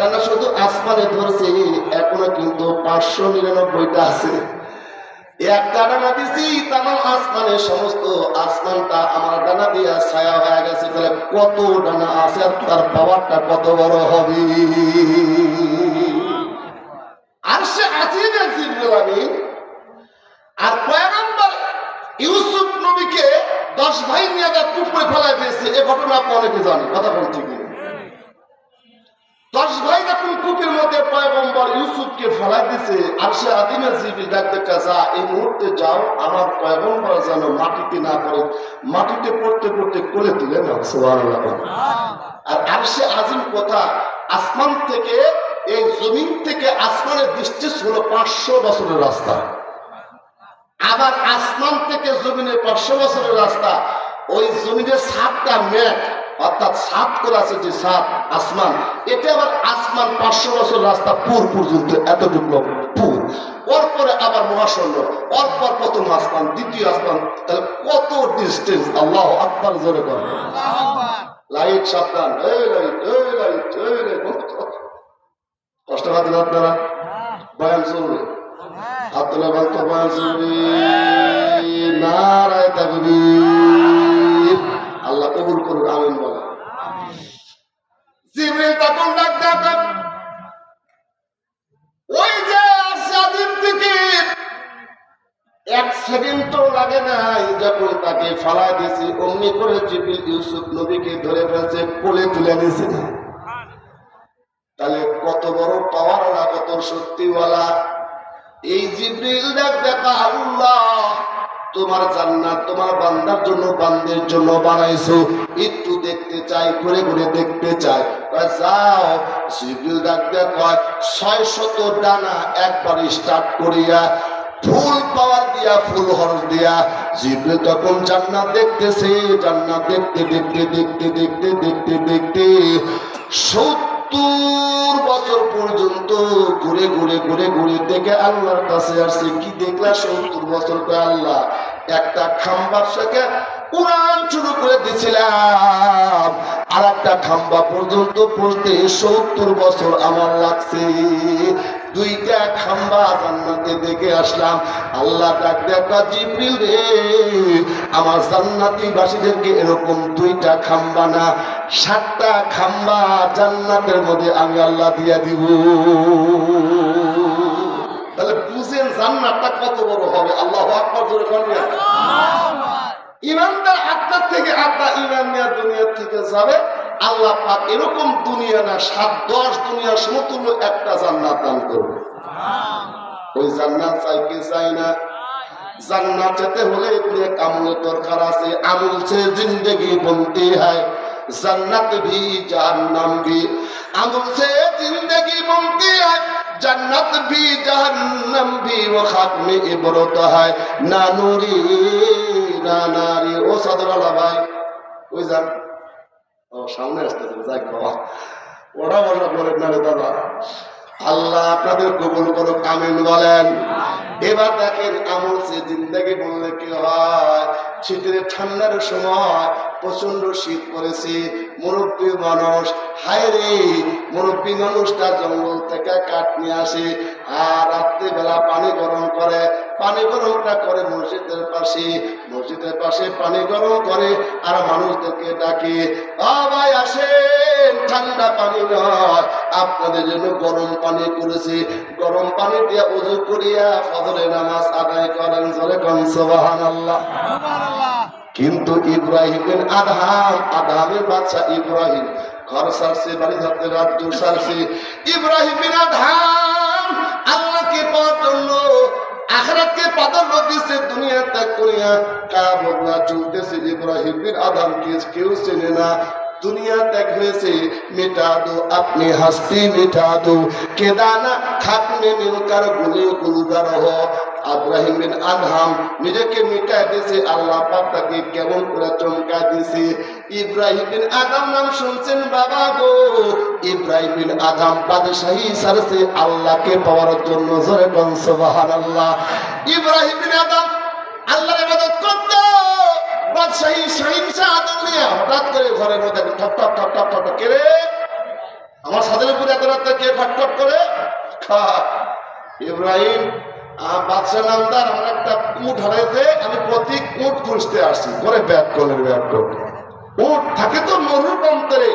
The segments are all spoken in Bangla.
ডানা শুধু আসমানে ধরছে, এখনও কিন্তু পাঁচশো নিরানব্বইটা আছে। আর সে আমি আর ইউসুফ নবীকে দশ ভাই নিয়ে তার পুকুরে ফেলাই দিয়েছে, এ ঘটনা আপনি অনেকে জানেন, কথা বলছি কি? দশ ভাই যখন কূপের মধ্যে পয়গম্বর ইউসুফকে ফেলাই দিছে আর সে আদিমে জিবি ডাক দেখা যা এই মুহূর্তে যাও আমার পয়গম্বর যেন মাটিতে না পড়ে মাটিতে পড়তে পড়তে কোলে তুলে না আর আজিম কথা আসমান থেকে এই জমিন থেকে আসমানের দৃষ্টি ছিল পাঁচশো বছরের রাস্তা। আবার আসমান থেকে জমিনের পাঁচশো বছরের রাস্তা। ওই জমিনের সাতটা মেঘ অর্থাৎ সাত করে আছে যে সাত আসমান এটা আবার আসমান পাঁচশো বছর রাস্তা পুর পর্যন্ত, এতটুকু পুর। ওর আবার মহাশূন্য ওর পর প্রথম আসমান, দ্বিতীয় আসমান, তাহলে কত ডিস্টেন্স আল্লাহ জোরে করে লাইট সাবধান কষ্ট। পাচ্ছেন আপনারা? বয়ান চলবে আব্দুল্লাহ বলতো বয়ান চলবে নারায় আল্লাহ কবুল করুন আমিন বলে সেকেন্ড তো লাগে নাই যখন তাকে ফালা দিয়েছি অমনি করে জিবিল ইউসুফ নবীকে ধরে ফেলছে কোলে তুলে দিয়েছে তাহলে কত বড় পাওয়ার না কত সত্যিওয়ালা এই জিব্রিল ডাক দেখা আল্লাহ তোমার জান্নাত তোমার বান্দার জন্য বান্দের জন্য বানাইছো। একটু দেখতে চাই ঘুরে ঘুরে দেখতে চাই। কয়, যাও। জিব্রিল ডাক দেখা ছয় শত ডানা একবার স্টার্ট করিয়া ফুল পাওয়ার দিয়া, ফুল হরস দিয়া জিবরে তখন জান্নাত দেখতেছে, জান্নাত দেখতে দেখতে দেখতে দেখতে দেখতে দেখতে সত্তর বছর পর্যন্ত ঘুরে ঘুরে ঘুরে ঘুরে দেখে আল্লাহর কাছে আসছে। কি দেখলা সত্তর বছর আল্লাহ? একটা খাম্বার সাথে কোরআন শুরু করে দিছিলাম। আর একটা খাম্বা পর্যন্ত পড়তে সত্তর বছর আমার লাগছে। দুইটা খাম্বা জান্নাতে দেখে আসলাম। আল্লাহ ডাক জিব্রিল রে। আমার জান্নাতি বাসীদেরকে এরকম দুইটা খাম্বা না, সাতটা খাম্বা জান্নাতের মধ্যে আমি আল্লাহ দিয়া দিব। বুঝেন জান্নাতটা কত বড় হবে? আল্লাহ আকবার জোরে বলবেন ইমানদার আত্মার থেকে আত্মা ইমান নিয়ে দুনিয়ার থেকে যাবে আল্লাহ পাক এরকম দুনিয়া না সাত দশ দুনিয়া সমতুল্য একটা জান্নাত দান করবে। ওই জান্নাত চাই কি চাই না? জান্নাত যেতে হলে নেক আমল দরকার আছে আমল সে জিন্দেগি বনতি হয়। জান্নাত ভি জাহান্নাম ভি আমল সে জিন্দেগি বনতি হয়। جنت بھی جہنم بھی وہ ختم عبرت ہے نہ نوری نہ ناری ও সাদরালা ভাই ওই যান ও সামনে আসতেছে যাক বাবা ওটা বসা করেন না রে দাদা আল্লাহ আপনাদের কবুল করো কামিন বলেন। এবার দেখেন আমল সে জিন্দাগি বললে কি হয়? শীতের ঠান্ডার সময় প্রচণ্ড শীত পড়েছে। মুরব্বী মানুষ, হায় রে, মুরব্বী মানুষটা জঙ্গল থেকে কাঠ নিয়ে আসে আর রাত্রিবেলা পানি গরম করে। পানি গরমটা করে মসজিদের পাশে। মসজিদের পাশে পানি গরম করে আর মানুষদেরকে ডাকে, "আ ভাই, আসেন। ঠান্ডা পানি নয় আপনাদের জন্য গরম পানি করেছি। গরম পানি দিয়ে উজু করিয়া ফজরে নামাজ আদায় করেন জোরে কন, সুবহানাল্লাহ। কিন্তু ইব্রাহিমের আধাম আধামের বাচ্চা ইব্রাহিম। ঘর সারছে, বাড়ি থাকতে রাজ্য সারছে। ইব্রাহিমের আধাম আল্লাহকে পাওয়ার জন্য আখরাতকে প্রাধান্য দিচ্ছে দুনিয়া ত্যাগ করিয়া কারা বদলা চলতেছে। ইব্রাহিমের আধামকে কেউ চেনে না। দুনিয়া ত্যাগ হয়েছে, মেটা দো, আপনি হাসতে মেটা দো। কেদানা খাকনে নিলকার গুলে গুলদার হ। আব্রাহিম বিন আনহাম নিজেকে মিটায় আল্লাহ পাক তাকে কেমন করে চমকা ইব্রাহিম বিন আদম নাম শুনছেন বাবা গো। ইব্রাহিম বিন আদম বাদশাহী সারছে আল্লাহকে পাওয়ার জন্য জোরে বংশ বাহার আল্লাহ ইব্রাহিম বিন আদম আল্লাহর ইবাদত বাদশাহী শাহিন শাহ আদম নিয়ে হঠাৎ করে ঘরের মধ্যে ঠপ ঠপ ঠপ ঠপ ঠপ কে রে আমার ছাদের উপরে এত রাতে কে খটখট করে? খা। ইব্রাহিম আহ, বাদশাহ নামদার আমার একটা উঠ হারাইতে আমি প্রতীক উঠ খুঁজতে আসছি। করে ব্যাগ করলেন ব্যাগ করলেন। উঠ থাকে তো মরুর প্রান্তরে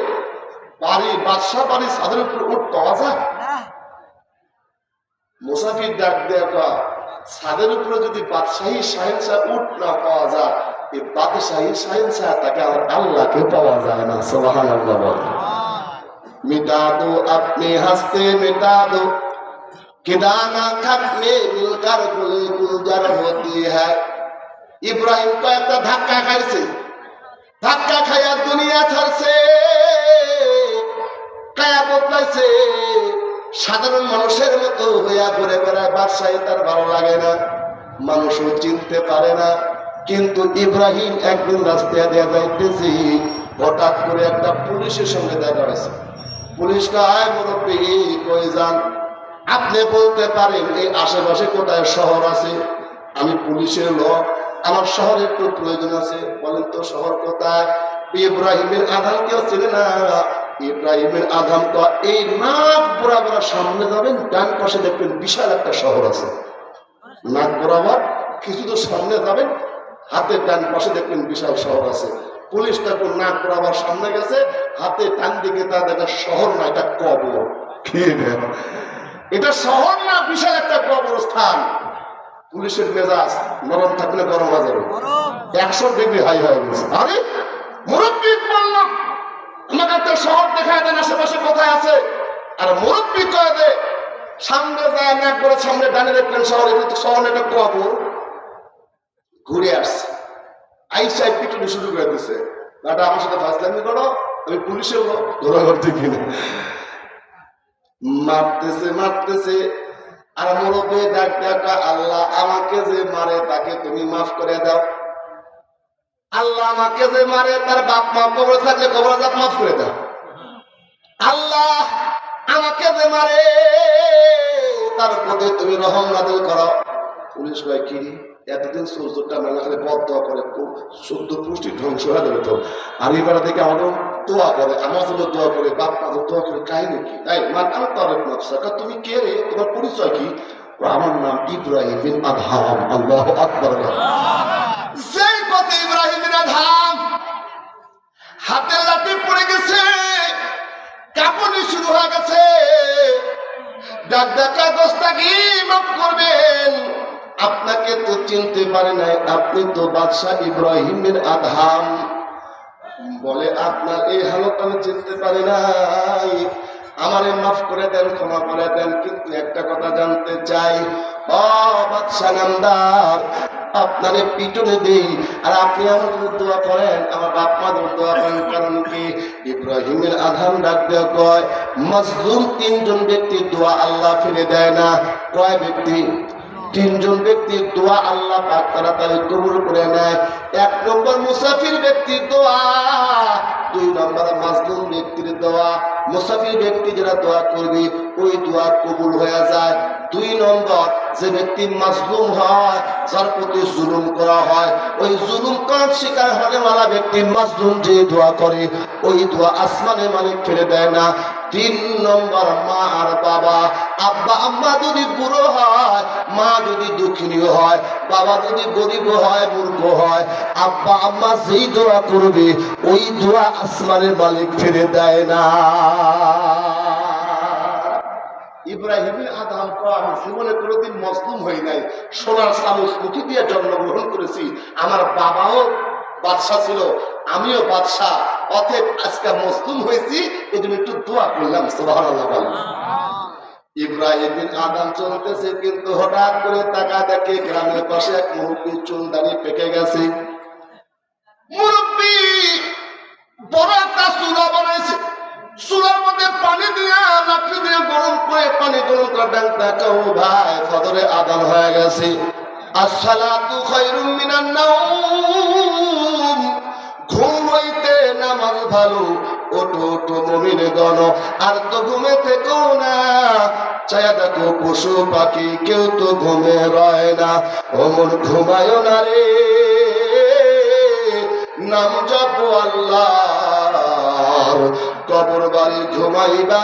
বাড়ি বাদশাহ বাড়ি ছাদের উপরে উঠ পাওয়া যায়? মুসাফির ডাক দেখা ছাদের উপরে যদি বাদশাহী সাহেন্সা উঠ না পাওয়া যায় এই বাদশাহী সাইন ছাড়া তাকে আমার আল্লাহকে পাওয়া যায় না সোহান মিটা দো আপনি হাসতে মিটা দো কিদানা খাটনে মিলকার গুলি গুলজার হতি হ্যাঁ। ইব্রাহিম কয়েকটা ধাক্কা খাইছে। ধাক্কা খাইয়া দুনিয়া ছাড়ছে। কায়া বদলাইছে। সাধারণ মানুষের মতো হইয়া ঘুরে বেড়ায়। বাদশাহী তার ভালো লাগে না। মানুষও চিনতে পারে না। কিন্তু ইব্রাহিম একদিন রাস্তায় দেওয়া যাইতেছি, হঠাৎ করে একটা পুলিশের সঙ্গে দেখা হয়েছে। পুলিশ কায় মুরব্বী, কই যান? আপনি বলতে পারেন, এই আশেপাশে কোথায় শহর আছে? আমি পুলিশের লোক, আমার শহরে একটু প্রয়োজন আছে, বলেন তো শহর কোথায়? ইব্রাহিমের আধান কেউ ছিল না। ইব্রাহিমের আধান তো এই নাক বরাবর সামনে যাবেন, ডান পাশে দেখবেন বিশাল একটা শহর আছে। নাক বরাবর কিছু তো সামনে যাবেন হাতের ডান পাশে দেখবেন বিশাল শহর আছে। পুলিশ তখন নাক বরাবর সামনে গেছে, হাতে ডান দিকে তা দেখা শহর না, এটা কবর। এটা শহর না, বিশাল একটা কবরস্থান পুলিশের মেজাজ, নরম থাকলে গরম হয়ে যাবে। একশো ডিগ্রি হাই হয়ে গেছে। আরে, মুরব্বী বললাম আমাকে একটা শহর দেখায় দেন, আশেপাশে কোথায় আছে? আর মুরব্বী কয়ে দে সামনে যায় না করে সামনে ডানে দেখলেন শহর, এটা তো শহর এটা কবর। ঘুরে আসছে। আইসাই পিটুনি শুরু করে দিছে। দাদা আমার সাথে ফাজলামি করো, আমি পুলিশের লোক ধরা করতে কিনে। মারতেছে মারতেছে। আর মুরব্বী ডাক ডাকা আল্লাহ আমাকে যে মারে তাকে তুমি মাফ করে দাও। আল্লাহ আমাকে যে মারে তার বাপ মা কবর থাকলে কবর জাত মাফ করে দাও। আল্লাহ আমাকে যে মারে তার প্রতি তুমি রহম নাদিল করো। পুলিশ কয়, কি এতদিন সূর্যটা মেলা খালি পথ দোয়া করে শুদ্ধ পুষ্টি ধ্বংস হয়ে যাবে তো। আর বেড়া থেকে আমাদের দোয়া করে, আমার জন্য দোয়া করে, বাপ মা দোয়া করে কাহিনী কি তাই? আমার তরফ নকশা। তুমি কে রে? তোমার পরিচয় কি? আমার নাম ইব্রাহিম বিন আল্লাহ আকবর। পথে ইব্রাহিম বিন আদহাম, হাতে লাঠি পড়ে গেছে কাপড়ি শুরু হয়ে গেছে। ডাক ডাকা দোস্তাকি মাফ তো চিনতে পারে নাই, আপনি তো বাদশাহ ইব্রাহিমের আধাম বলে, আপনার এই হালত আমি চিনতে পারি নাই। আমারে মাফ করে দেন, ক্ষমা করে দেন, কিন্তু একটা কথা জানতে চাই। আপনারে পিটনে দেই, আর আপনি জন্য দোয়া করেন, আমার বাপ মা জন্য দোয়া করেন, কারণ কি? ইব্রাহিমের আধান ডাক দেওয়া কয়, মজলুম তিনজন ব্যক্তির দোয়া আল্লাহ ফিরে দেয় না। কয় ব্যক্তি? তিনজন ব্যক্তির দোয়া আল্লাহ পাক তাড়াতাড়ি কবুল করে নেয়। এক নম্বর মুসাফির ব্যক্তির দোয়া, দুই নম্বর মাজলুম ব্যক্তির দোয়া। মুসাফির ব্যক্তি যারা দোয়া করবে, ওই দোয়া কবুল হয়ে যায়। দুই নম্বর যে ব্যক্তি মাজলুম হয়, যার প্রতি জুলুম করা হয়, ওই জুলুম করার শিকার হলে মালা ব্যক্তি মাজলুম যে দোয়া করে, ওই দোয়া আসমানে মালিক ফেলে দেয় না। তিন নম্বর মা আর বাবা। আব্বা, আম্মা যদি বুড়ো হয়, মা যদি দুঃখিনী হয়, বাবা যদি গরিব হয়, মূর্খ হয়, আব্বা, আম্মা যেই দোয়া করবে, ওই দোয়া আসমানের মালিক ফিরে দেয় না। ইব্রাহিমের আদাম আমি জীবনে কোনোদিন মজলুম হই নাই। সোনার মুখি দিয়ে জন্মগ্রহণ করেছি। আমার বাবাও বাদশাহ ছিল। আমিও বাদশাহ অতএব আজকে মজলুম হয়েছি এই জন্য একটু দোয়া করলাম বলেন। ইব্রাহিম বিন আদম চলতেছে কিন্তু হঠাৎ করে তাকা দেখে গ্রামের পাশে এক মুরব্বী দাঁড়িয়ে পেকে গেছে। মুরব্বী বড় একটা চুলা বানাইছে। চুলার মধ্যে পানি দিয়া লাকড়ি দিয়ে গরম করে পানি গরম করে ডাক দেখাও ভাই ফদরে আদান হয়ে গেছে। আসসালাতু খায়রুম মিনান নাওম ভালো ওটো ওটো মমিন গণ। আর তো ঘুমে থেকো না চায়া দেখো পশু পাখি, কেউ তো ঘুমে রয় না। অমন ঘুমায় না রে, নাম জপ আল্লাহ কবর বাড়ি ঘুমাইবা।